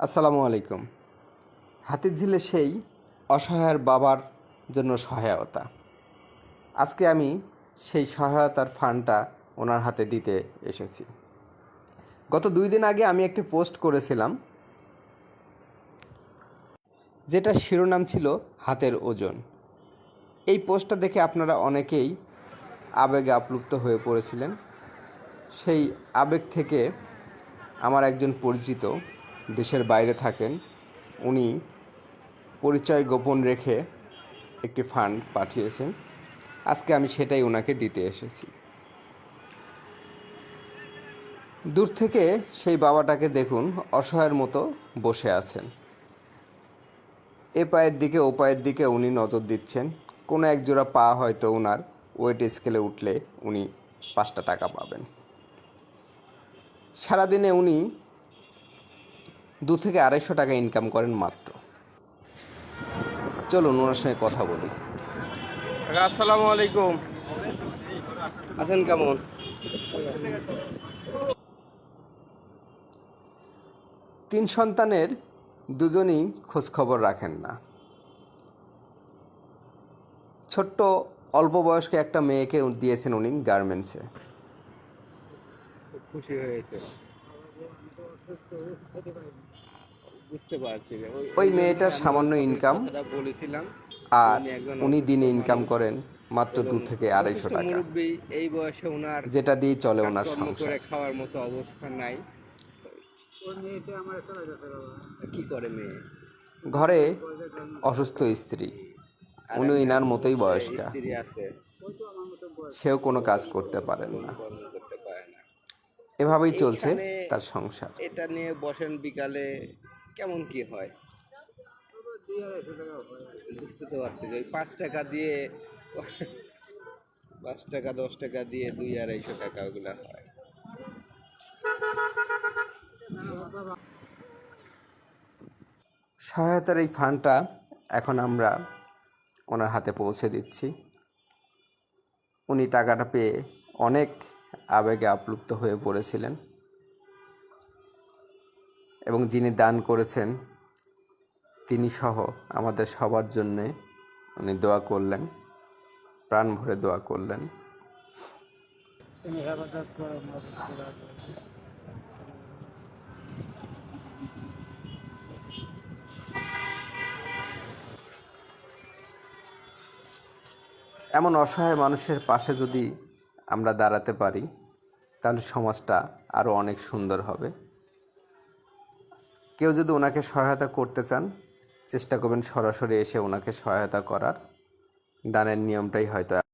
আসসালামু আলাইকুম। হাতিঝিলে সেই অসহায়ের বাবার জন্য সহায়তা। আজকে আমি সেই সহায়তার ফান্ডটা ওনার হাতে দিতে এসেছি। গত দুই দিন আগে আমি একটি পোস্ট করেছিলাম যেটা শিরোনাম ছিল হাতের ওজন। এই পোস্টটা দেখে আপনারা অনেকেই আবেগে আপ্লুপ্ত হয়ে পড়েছিলেন। সেই আবেগ থেকে আমার একজন পরিচিত দেশের বাইরে থাকেন, উনি পরিচয় গোপন রেখে একটি ফান্ড পাঠিয়েছেন। আজকে আমি সেটাই ওনাকে দিতে এসেছি। দূর থেকে সেই বাবাটাকে দেখুন অসহায়ের মতো বসে আছেন। এ পায়ের দিকে, ও পায়ের দিকে উনি নজর দিচ্ছেন। কোনো এক জোড়া পা হয়তো ওনার ওয়েট স্কেলে উঠলে উনি পাঁচটা টাকা পাবেন। সারাদিনে উনি দু থেকে আড়াইশো টাকা ইনকাম করেন মাত্র। চলুন ওনার সঙ্গে কথা বলি। আসসালামু আলাইকুম। আছেন কেমন? তিন সন্তানের দুজনই খোঁজ খবর রাখেন না। ছোট্ট অল্প বয়স্ক একটা মেয়েকে দিয়েছেন উনি গার্মেন্টসে। খুশি হয়েছে বুঝতে পারছি ওই মেয়েটার সামান্য ইনকাম বলেছিলাম আর উনি দিনে ইনকাম করেন মাত্র দু থেকে আড়াইশো টাকা। এই বয়সে ওনার যেটা দিয়ে চলে ওনার সংসার। খাওয়ার মতো অবস্থা নাই। কি করে মেয়ে? ঘরে অসুস্থ স্ত্রী। উনি ইনার মতোই বয়স্কা। সেও কোনো কাজ করতে পারেন না। এভাবেই চলছে। তার সংসার। এটা নিয়ে বসেন বিকালে কেমন কি হয়? বুঝতে তো পারছি যে ওই পাঁচ টাকা দিয়ে পাঁচ টাকা দশ টাকা দিয়ে দুই আড়াইশো টাকা ওগুলা হয়। সহায়তার এই ফান্ডটা এখন আমরা ওনার হাতে পৌঁছে দিচ্ছি। উনি টাকাটা পেয়ে অনেক আবেগে আপ্লুপ্ত হয়ে পড়েছিলেন। এবং যিনি দান করেছেন, তিনি সহ আমাদের সবার জন্যে উনি দোয়া করলেন, প্রাণ ভরে দোয়া করলেন। এমন অসহায় মানুষের পাশে যদি আমরা দাঁড়াতে পারি, তাহলে সমাজটা আরও অনেক সুন্দর হবে। কেউ যদি ওনাকে সহায়তা করতে চান, চেষ্টা করবেন সরাসরি এসে ওনাকে সহায়তা করার। দানের নিয়মটাই হয়তো